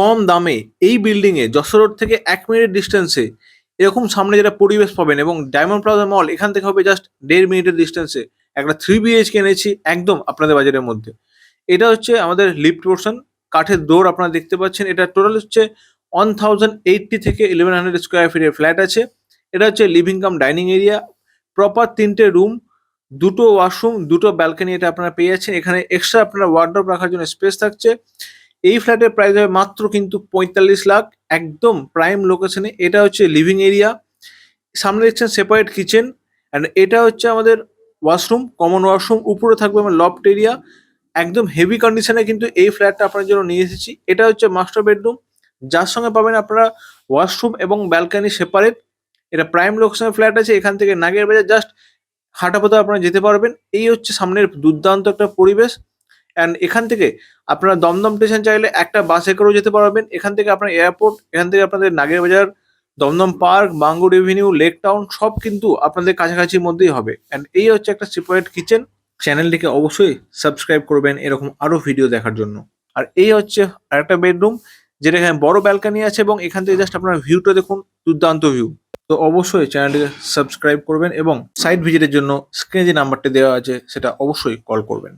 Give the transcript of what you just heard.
কম দামে এই বিল্ডিংয়ে যশোর রোড থেকে এক মিনিটের ডিস্টেন্সে এরকম সামনে যেটা পরিবেশ পাবেন এবং ডায়মন্ড প্লাজা মল এখান থেকে হবে জাস্ট দেড় মিনিটের ডিস্টেন্সে একটা থ্রি বিএইচকে এনেছি একদম আপনাদের বাজারের মধ্যে। এটা হচ্ছে আমাদের লিফট পোর্শন কাঠের দৌড় আপনারা দেখতে পাচ্ছেন। এটা টোটাল হচ্ছে ওয়ান থাউজেন্ড এইটটি থেকে ইলেভেন হান্ড্রেড স্কোয়ার ফিটের ফ্ল্যাট আছে। এটা হচ্ছে living cum dining area proper তিনটে রুম দুটো ওয়াশরুম দুটো ব্যালকনি এটা আপনারা পেয়ে যাচ্ছেন। এখানে এক্সট্রা আপনারা ওয়ার্ডরোব রাখার জন্য স্পেস থাকছে। এই ফ্ল্যাটের প্রাইস হবে মাত্র কিন্তু পঁয়তাল্লিশ লাখ, একদম প্রাইম লোকেশনে এটা হচ্ছে লিভিং এরিয়া সামনে দেখছেন সেপারেট কিচেন অ্যান্ড এটা হচ্ছে আমাদের ওয়াশরুম কমন ওয়াশরুম উপরে থাকবে আমার লফট এরিয়া একদম হেভি কন্ডিশনে কিন্তু এই ফ্ল্যাটটা আপনার জন্য নিয়ে এসেছি। এটা হচ্ছে মাস্টার বেডরুম যার সঙ্গে পাবেন আপনারা ওয়াশরুম এবং ব্যালকানি সেপারেট এটা প্রাইম লোকেশনের ফ্ল্যাট আছে, এখান থেকে নাগের বাজার জাস্ট হাঁটা পথে আপনারা যেতে পারবেন। এই হচ্ছে সামনের দুর্দান্ত একটা পরিবেশ। অ্যান্ড এখান থেকে আপনারা দমদম স্টেশন চাইলে একটা বাসে করেও যেতে পারবেন। এখান থেকে আপনার এয়ারপোর্ট এখান থেকে আপনাদের Nager Bazar, Dumdum park Bangur avenue lake town সব কিন্তু আপনাদের কাছাকাছির মধ্যেই হবে। অ্যান্ড এই হচ্ছে একটা সেপারেট কিচেন চ্যানেলটিকে অবশ্যই সাবস্ক্রাইব করবেন এরকম আরও ভিডিও দেখার জন্য। আর এই হচ্ছে আরেকটা বেডরুম যেটা এখানে বড় ব্যালকানি আছে এবং এখান থেকে জাস্ট আপনার ভিউটা দেখুন, দুর্দান্ত ভিউ তো অবশ্যই চ্যানেলটিকে সাবস্ক্রাইব করবেন এবং সাইট ভিজিটের জন্য স্ক্রিনে যে নাম্বারটি দেওয়া আছে, সেটা অবশ্যই কল করবেন।